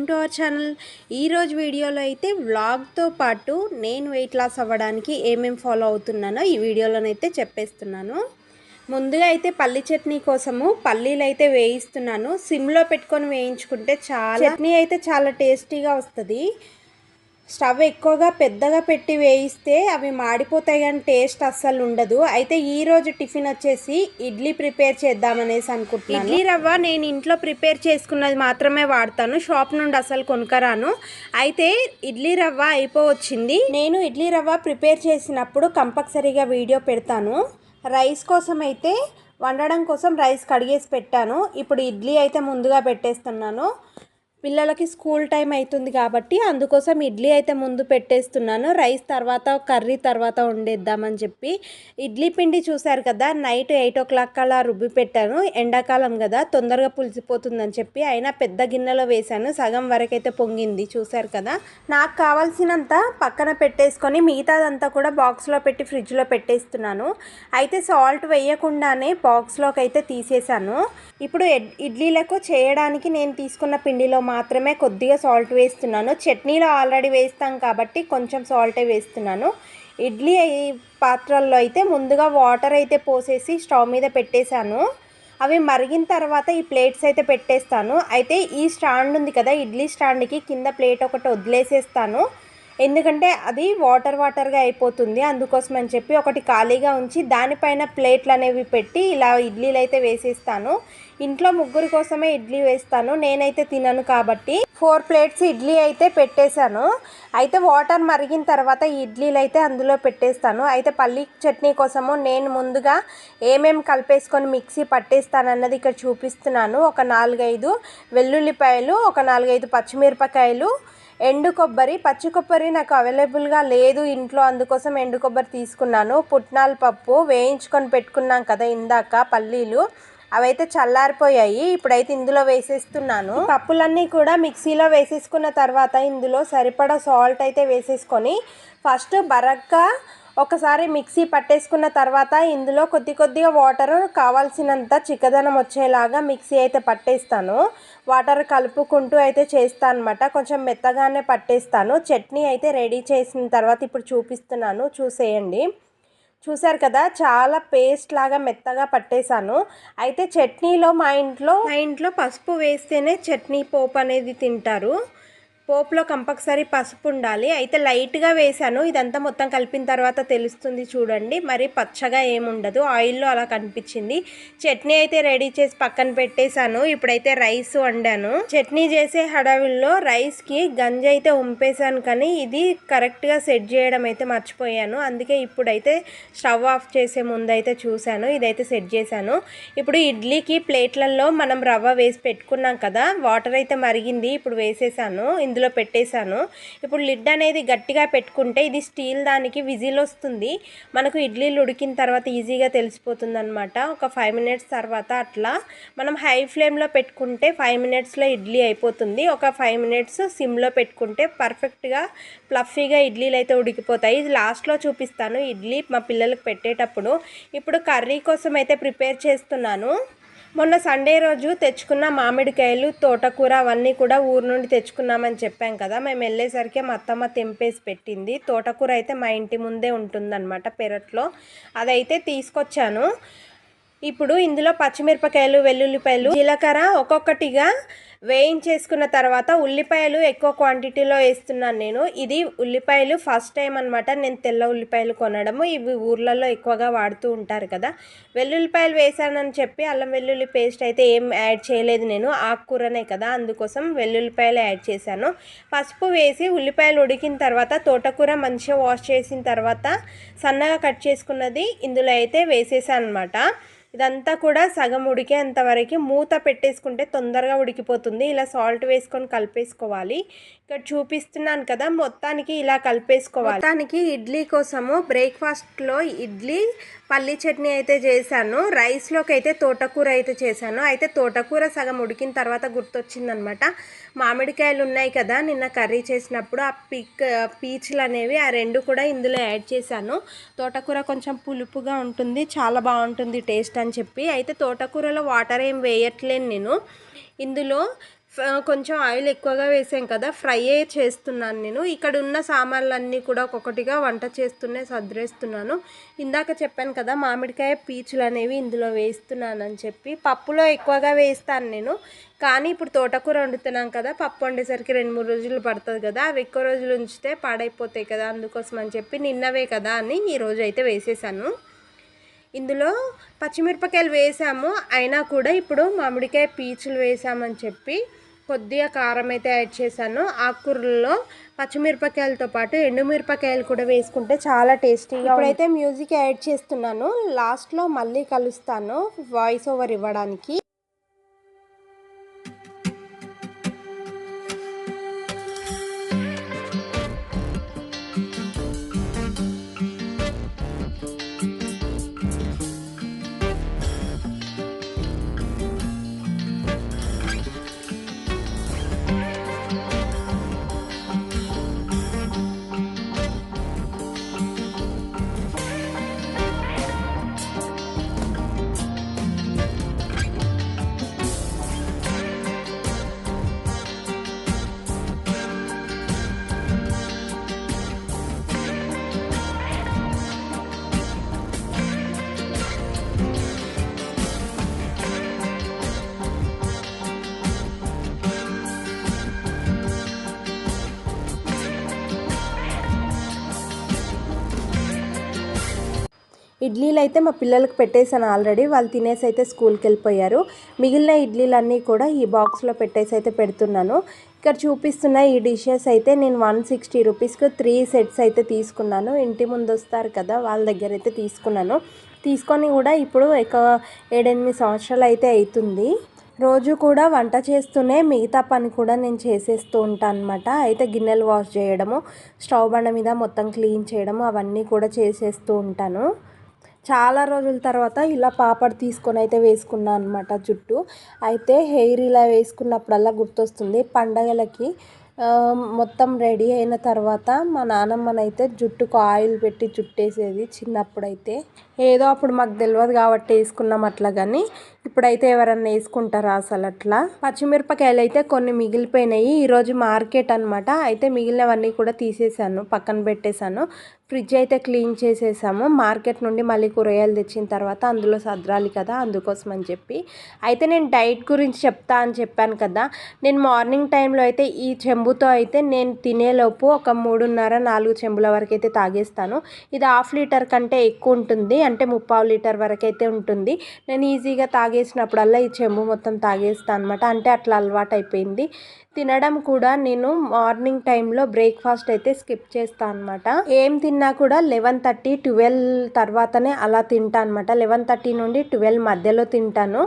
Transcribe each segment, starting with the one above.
Welcome to our channel. ఈరోజు వీడియోలో అయితే వ్లాగ్తో పాటు నేను వెయిట్ లాస్ అవ్వడానికి ఏమేమి ఫాలో అవుతున్నానో ఈ వీడియోలోనైతే చెప్పేస్తున్నాను. ముందుగా అయితే పల్లి చట్నీ కోసము పల్లీలు అయితే వేయిస్తున్నాను. సిమ్లో పెట్టుకొని వేయించుకుంటే చాలా చట్నీ అయితే చాలా టేస్టీగా వస్తుంది. స్టవ్ ఎక్కువగా పెద్దగా పెట్టి వేయిస్తే అవి మాడిపోతాయి కానీ టేస్ట్ అస్సలు ఉండదు. అయితే ఈ రోజు టిఫిన్ వచ్చేసి ఇడ్లీ ప్రిపేర్ చేద్దామనేసి అనుకుంటున్నాను. ఇడ్లీ రవ్వ నేను ఇంట్లో ప్రిపేర్ చేసుకున్నది మాత్రమే వాడతాను. షాప్ నుండి అసలు కొనుక్కరాను. అయితే ఇడ్లీ రవ్వ అయిపోవచ్చింది. నేను ఇడ్లీ రవ్వ ప్రిపేర్ చేసినప్పుడు కంపల్సరీగా వీడియో పెడతాను. రైస్ కోసం అయితే వండడం కోసం రైస్ కడిగేసి పెట్టాను. ఇప్పుడు ఇడ్లీ అయితే ముందుగా పెట్టేస్తున్నాను. పిల్లలకి స్కూల్ టైం అవుతుంది కాబట్టి అందుకోసం ఇడ్లీ అయితే ముందు పెట్టేస్తున్నాను. రైస్ తర్వాత కర్రీ తర్వాత వండేద్దామని చెప్పి. ఇడ్లీ పిండి చూశారు కదా నైట్ ఎయిట్ ఓ క్లాక్ అలా రుబ్బి పెట్టాను. ఎండాకాలం కదా తొందరగా పులిసిపోతుందని చెప్పి అయినా పెద్ద గిన్నెలో వేశాను. సగం వరకైతే పొంగింది చూశారు కదా. నాకు కావాల్సినంత పక్కన పెట్టేసుకొని మిగతాదంతా కూడా బాక్స్లో పెట్టి ఫ్రిడ్జ్లో పెట్టేస్తున్నాను. అయితే సాల్ట్ వేయకుండానే బాక్స్లోకి అయితే తీసేశాను. ఇప్పుడు ఇడ్లీలకు చేయడానికి నేను తీసుకున్న పిండిలో మాత్రమే కొద్దిగా సాల్ట్ వేస్తున్నాను. చట్నీలో ఆల్రెడీ వేస్తాం కాబట్టి కొంచెం సాల్టే వేస్తున్నాను. ఇడ్లీ పాత్రల్లో అయితే ముందుగా వాటర్ అయితే పోసేసి స్టవ్ మీద పెట్టేశాను. అవి మరిగిన తర్వాత ఈ ప్లేట్స్ అయితే పెట్టేస్తాను. అయితే ఈ స్టాండ్ ఉంది కదా ఇడ్లీ స్టాండ్కి కింద ప్లేట్ ఒకటి వదిలేసేస్తాను. ఎందుకంటే అది వాటర్ వాటర్గా అయిపోతుంది. అందుకోసం అని చెప్పి ఒకటి ఖాళీగా ఉంచి దానిపైన ప్లేట్లు అనేవి పెట్టి ఇలా ఇడ్లీలు అయితే వేసేస్తాను. ఇంట్లో ముగ్గురి కోసమే ఇడ్లీ వేస్తాను. నేనైతే తినను కాబట్టి ఫోర్ ప్లేట్స్ ఇడ్లీ అయితే పెట్టేశాను. అయితే వాటర్ మరిగిన తర్వాత ఈ ఇడ్లీలు అయితే అందులో పెట్టేస్తాను. అయితే పల్లి చట్నీ కోసము నేను ముందుగా ఏమేమి కలిపేసుకొని మిక్సీ పట్టేస్తాను అన్నది ఇక్కడ చూపిస్తున్నాను. ఒక నాలుగైదు వెల్లుల్లిపాయలు ఒక నాలుగైదు పచ్చిమిరపకాయలు ఎండు కొబ్బరి పచ్చి కొబ్బరి నాకు అవైలబుల్గా లేదు ఇంట్లో అందుకోసం ఎండు కొబ్బరి తీసుకున్నాను. పుట్నాల పప్పు వేయించుకొని పెట్టుకున్నాం కదా ఇందాక పల్లీలు. అవైతే చల్లారిపోయాయి. ఇప్పుడైతే ఇందులో వేసేస్తున్నాను. పప్పులన్నీ కూడా మిక్సీలో వేసేసుకున్న తర్వాత ఇందులో సరిపడా సాల్ట్ అయితే వేసేసుకొని ఫస్ట్ బరగ్గా ఒకసారి మిక్సీ పట్టేసుకున్న తర్వాత ఇందులో కొద్ది కొద్దిగా వాటర్ కావాల్సినంత చిక్కదనం వచ్చేలాగా మిక్సీ అయితే పట్టేస్తాను. వాటర్ కలుపుకుంటూ అయితే చేస్తాను అనమాట కొంచెం మెత్తగానే పట్టేస్తాను. చట్నీ అయితే రెడీ చేసిన తర్వాత ఇప్పుడు చూపిస్తున్నాను. చూసేయండి. చూసారు కదా చాలా పేస్ట్ లాగా మెత్తగా పట్టేశాను. అయితే చట్నీలో మా ఇంట్లో మా ఇంట్లో పసుపు వేస్తేనే చట్నీ పోపు అనేది తింటారు. పోపులో కంపల్సరీ పసుపు ఉండాలి అయితే లైట్గా వేసాను ఇదంతా మొత్తం కలిపిన తర్వాత తెలుస్తుంది చూడండి. మరి పచ్చగా ఏముండదు. ఆయిల్లో అలా కనిపించింది. చట్నీ అయితే రెడీ చేసి పక్కన పెట్టేశాను. ఇప్పుడైతే రైస్ వండాను. చట్నీ చేసే హడావిల్లో రైస్కి గంజి అయితే ఉంపేశాను కానీ ఇది కరెక్ట్గా సెట్ చేయడం అయితే మర్చిపోయాను. అందుకే ఇప్పుడైతే స్టవ్ ఆఫ్ చేసే ముందు అయితే చూశాను. ఇదైతే సెట్ చేశాను. ఇప్పుడు ఇడ్లీకి ప్లేట్లలో మనం రవ్వ వేసి పెట్టుకున్నాం కదా వాటర్ అయితే మరిగింది. ఇప్పుడు వేసేసాను. ఇందులో అందులో పెట్టేశాను. ఇప్పుడు లిడ్ అనేది గట్టిగా పెట్టుకుంటే ఇది స్టీల్ దానికి విజిల్ వస్తుంది. మనకు ఇడ్లీలు ఉడికిన తర్వాత ఈజీగా తెలిసిపోతుంది అనమాట ఒక ఫైవ్ మినిట్స్ తర్వాత అట్లా మనం హై ఫ్లేమ్లో పెట్టుకుంటే ఫైవ్ మినిట్స్లో ఇడ్లీ అయిపోతుంది. ఒక ఫైవ్ మినిట్స్ సిమ్లో పెట్టుకుంటే పర్ఫెక్ట్గా ప్లఫీగా ఇడ్లీలు అయితే ఉడికిపోతాయి. ఇది లాస్ట్లో చూపిస్తాను. ఇడ్లీ మా పిల్లలకు పెట్టేటప్పుడు. ఇప్పుడు కర్రీ కోసం అయితే ప్రిపేర్ చేస్తున్నాను. మొన్న సండే రోజు తెచ్చుకున్న మామిడికాయలు తోటకూర అవన్నీ కూడా ఊరు నుండి తెచ్చుకున్నామని చెప్పాం కదా. మేము వెళ్ళేసరికి మా అత్తమ్మ తెంపేసి పెట్టింది. తోటకూర అయితే మా ఇంటి ముందే ఉంటుందన్నమాట పెరట్లో. అదైతే తీసుకొచ్చాను. ఇప్పుడు ఇందులో పచ్చిమిరపకాయలు వెల్లుల్లిపాయలు జీలకర్ర ఒక్కొక్కటిగా వేయించేసుకున్న తర్వాత ఉల్లిపాయలు ఎక్కువ క్వాంటిటీలో వేస్తున్నాను నేను. ఇది ఉల్లిపాయలు ఫస్ట్ టైం అనమాట నేను తెల్ల ఉల్లిపాయలు కొనడము. ఇవి ఊర్లలో ఎక్కువగా వాడుతూ ఉంటారు కదా. వెల్లుల్లిపాయలు వేసానని చెప్పి అల్లం వెల్లుల్లి పేస్ట్ అయితే ఏం యాడ్ చేయలేదు నేను. ఆకుకూరనే కదా. అందుకోసం వెల్లుల్లిపాయలు యాడ్ చేశాను. పసుపు వేసి ఉల్లిపాయలు ఉడికిన తర్వాత తోటకూర మంచిగా వాష్ చేసిన తర్వాత సన్నగా కట్ చేసుకున్నది ఇందులో అయితే వేసేసాను అనమాట ఇదంతా కూడా సగం ఉడికేంత వరకు మూత పెట్టేసుకుంటే తొందరగా ఉడికిపోతుంది. ఇలా సాల్ట్ వేసుకొని కలిపేసుకోవాలి. ఇక్కడ చూపిస్తున్నాను కదా మొత్తానికి ఇలా కలిపేసుకోవాలి. మొత్తానికి ఇడ్లీ కోసము బ్రేక్ఫాస్ట్లో ఇడ్లీ పల్లి చట్నీ అయితే చేశాను. రైస్లోకి అయితే తోటకూర అయితే చేశాను. అయితే తోటకూర సగం ఉడికిన తర్వాత గుర్తొచ్చిందనమాట. మామిడికాయలు ఉన్నాయి కదా నిన్న కర్రీ చేసినప్పుడు ఆ పిక్ పీచులు అనేవి ఆ రెండు కూడా ఇందులో యాడ్ చేశాను. తోటకూర కొంచెం పులుపుగా ఉంటుంది చాలా బాగుంటుంది టేస్ట్ అని చెప్పి. అయితే తోటకూరలో వాటర్ ఏం వేయట్లేను నేను. ఇందులో కొంచెం ఆయిల్ ఎక్కువగా వేసాం కదా ఫ్రైయే చేస్తున్నాను నేను. ఇక్కడ ఉన్న సామాన్లన్నీ కూడా ఒక్కొక్కటిగా వంట చేస్తూనే సర్దేస్తున్నాను. ఇందాక చెప్పాను కదా మామిడికాయ పీచులు అనేవి ఇందులో అని చెప్పి పప్పులో ఎక్కువగా వేస్తాను నేను. కానీ ఇప్పుడు తోటకూర వండుతున్నాం కదా పప్పు వండేసరికి రెండు మూడు రోజులు పడుతుంది కదా అవి ఎక్కువ రోజులు ఉంచితే పాడైపోతాయి కదా అందుకోసం అని చెప్పి నిన్నవే కదా అని ఈరోజు అయితే వేసేసాను. ఇందులో పచ్చిమిరపకాయలు వేసాము అయినా కూడా ఇప్పుడు మామిడికాయ పీచులు వేసామని చెప్పి కొద్దిగా కారం అయితే యాడ్ చేశాను. ఆకుకూరల్లో పచ్చిమిరపకాయలతో పాటు ఎండుమిరపకాయలు కూడా వేసుకుంటే చాలా టేస్టీగా ఇప్పుడైతే మ్యూజిక్ యాడ్ చేస్తున్నాను. లాస్ట్లో మళ్ళీ కలుస్తాను. వాయిస్ ఓవర్ ఇవ్వడానికి. ఇడ్లీలు అయితే మా పిల్లలకు పెట్టేశాను ఆల్రెడీ. వాళ్ళు తినేసి అయితే స్కూల్కి వెళ్ళిపోయారు. మిగిలిన ఇడ్లీలన్నీ కూడా ఈ బాక్స్లో పెట్టేసి అయితే పెడుతున్నాను. ఇక్కడ చూపిస్తున్న ఈ డిషెస్ అయితే నేను వన్ సిక్స్టీ రూపీస్కి త్రీ సెట్స్ అయితే తీసుకున్నాను. ఇంటి ముందు వస్తారు కదా వాళ్ళ దగ్గర అయితే తీసుకున్నాను. తీసుకొని కూడా ఇప్పుడు ఒక ఏడెనిమిది సంవత్సరాలు అయితే అవుతుంది. రోజు కూడా వంట చేస్తూనే మిగతా పని కూడా నేను చేసేస్తూ ఉంటాను అనమాట అయితే గిన్నెలు వాష్ చేయడము స్టవ్ బండ మీద మొత్తం క్లీన్ చేయడము అవన్నీ కూడా చేసేస్తూ ఉంటాను. చాలా రోజుల తర్వాత ఇలా పాపడ్ తీసుకొని అయితే వేసుకున్నాను అనమాట జుట్టు. అయితే హెయిర్ ఇలా వేసుకున్నప్పుడల్లా గుర్తొస్తుంది పండగలకి మొత్తం రెడీ అయిన తర్వాత మా నానమ్మనైతే జుట్టుకు ఆయిల్ పెట్టి జుట్టేసేది చిన్నప్పుడైతే. ఏదో అప్పుడు మాకు తెలియదు కాబట్టి వేసుకున్నాం అట్లా కానీ ఇప్పుడైతే ఎవరన్నా వేసుకుంటారా అసలు అట్లా? పచ్చిమిరపకాయలు అయితే కొన్ని మిగిలిపోయినాయి. ఈరోజు మార్కెట్ అనమాట అయితే మిగిలినవన్నీ కూడా తీసేసాను. పక్కన పెట్టేశాను. ఫ్రిడ్జ్ అయితే క్లీన్ చేసేసాము. మార్కెట్ నుండి మళ్ళీ కూరగాయలు తెచ్చిన తర్వాత అందులో సదరాలి కదా అందుకోసం అని చెప్పి. అయితే నేను డైట్ గురించి చెప్తా అని చెప్పాను కదా. నేను మార్నింగ్ టైంలో అయితే ఈ చెంబుతో అయితే నేను తినేలోపు ఒక మూడున్నర నాలుగు చెంబుల వరకు అయితే తాగేస్తాను. ఇది హాఫ్ లీటర్ కంటే ఎక్కువ ఉంటుంది. అంటే ముప్పావు లీటర్ వరకు అయితే ఉంటుంది. నేను ఈజీగా తాగే తాగేసినప్పుడల్లా ఈ చెంబు మొత్తం తాగేస్తాను అనమాట అంటే అట్లా అలవాటు అయిపోయింది తినడం కూడా నేను మార్నింగ్ టైంలో బ్రేక్ఫాస్ట్ అయితే స్కిప్ చేస్తాను అనమాట ఏం తిన్నా కూడా లెవెన్ థర్టీ ట్వెల్వ్ తర్వాతనే అలా తింటా అనమాట లెవెన్ థర్టీ నుండి ట్వెల్వ్ మధ్యలో తింటాను.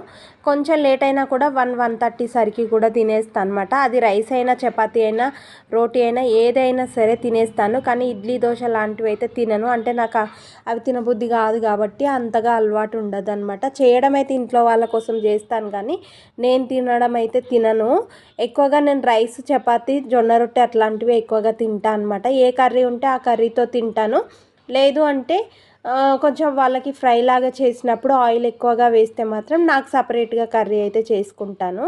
కొంచెం లేట్ అయినా కూడా వన్ వన్ థర్టీ సరికి కూడా తినేస్తాను అనమాట అది రైస్ అయినా చపాతి అయినా రోటీ అయినా ఏదైనా సరే తినేస్తాను. కానీ ఇడ్లీ దోశ లాంటివి అయితే తినను. అంటే నాకు అవి తినబుద్ధి కాదు కాబట్టి అంతగా అలవాటు ఉండదు అనమాట చేయడం అయితే ఇంట్లో వాళ్ళ కోసం చేస్తాను కానీ నేను తినడం అయితే తినను. ఎక్కువగా నేను రైస్ చపాతి జొన్న రొట్టె అట్లాంటివి ఎక్కువగా తింటా అనమాట ఏ కర్రీ ఉంటే ఆ కర్రీతో తింటాను. లేదు అంటే కొంచెం వాళ్ళకి ఫ్రై లాగా చేసినప్పుడు ఆయిల్ ఎక్కువగా వేస్తే మాత్రం నాకు సపరేట్గా కర్రీ అయితే చేసుకుంటాను.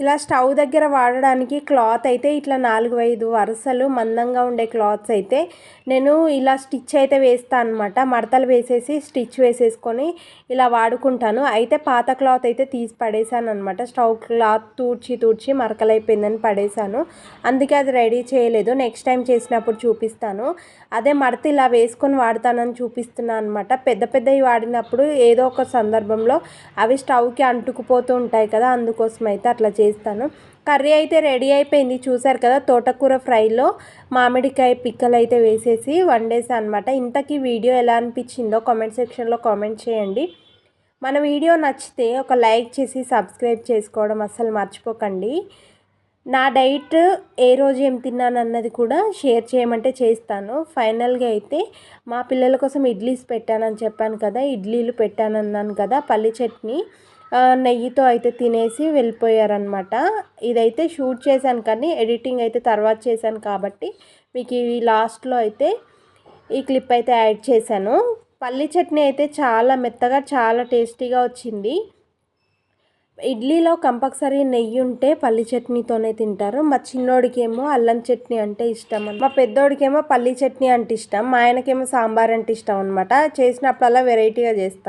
ఇలా స్టవ్ దగ్గర వాడడానికి క్లాత్ అయితే ఇట్లా నాలుగు ఐదు వరుసలు మందంగా ఉండే క్లాత్స్ అయితే నేను ఇలా స్టిచ్ అయితే వేస్తాను అనమాట మడతలు వేసేసి స్టిచ్ వేసేసుకొని ఇలా వాడుకుంటాను. అయితే పాత క్లాత్ అయితే తీసి పడేసాను అనమాట స్టవ్ క్లాత్ తూడ్చి తూడ్చి మరకలైపోయిందని పడేసాను. అందుకే అది రెడీ చేయలేదు. నెక్స్ట్ టైం చేసినప్పుడు చూపిస్తాను. అదే మడత ఇలా వేసుకొని వాడతానని చూపిస్తున్నాను అనమాట పెద్ద పెద్దవి వాడినప్పుడు ఏదో ఒక సందర్భంలో అవి స్టవ్కి అంటుకుపోతూ ఉంటాయి కదా అందుకోసం అయితే అట్లా చేస్తాను. కర్రీ అయితే రెడీ అయిపోయింది. చూసారు కదా తోటకూర ఫ్రైలో మామిడికాయ పిక్కలు అయితే వేసేసి వండేసా అనమాట ఇంతకీ వీడియో ఎలా అనిపించిందో కామెంట్ సెక్షన్లో కామెంట్ చేయండి. మన వీడియో నచ్చితే ఒక లైక్ చేసి సబ్స్క్రైబ్ చేసుకోవడం అస్సలు మర్చిపోకండి. నా డైట్ ఏ రోజు ఏం తిన్నాను అన్నది కూడా షేర్ చేయమంటే చేస్తాను. ఫైనల్గా అయితే మా పిల్లల కోసం ఇడ్లీస్ పెట్టానని చెప్పాను కదా ఇడ్లీలు పెట్టానన్నాను కదా పల్లి చట్నీ. నెయ్యితో అయితే తినేసి వెళ్ళిపోయారనమాట ఇదైతే షూట్ చేశాను కానీ ఎడిటింగ్ అయితే తర్వాత చేశాను కాబట్టి మీకు ఈ లాస్ట్లో అయితే ఈ క్లిప్ అయితే యాడ్ చేశాను. పల్లి చట్నీ అయితే చాలా మెత్తగా చాలా టేస్టీగా వచ్చింది. ఇడ్లీలో కంపల్సరీ నెయ్యి ఉంటే పల్లి చట్నీతోనే తింటారు. మా చిన్నోడికేమో అల్లం చట్నీ అంటే ఇష్టం మా పెద్దోడికేమో పల్లి చట్నీ అంటే ఇష్టం. మా ఆయనకేమో సాంబార్ అంటే ఇష్టం అనమాట చేసినప్పుడల్లా వెరైటీగా చేస్తాను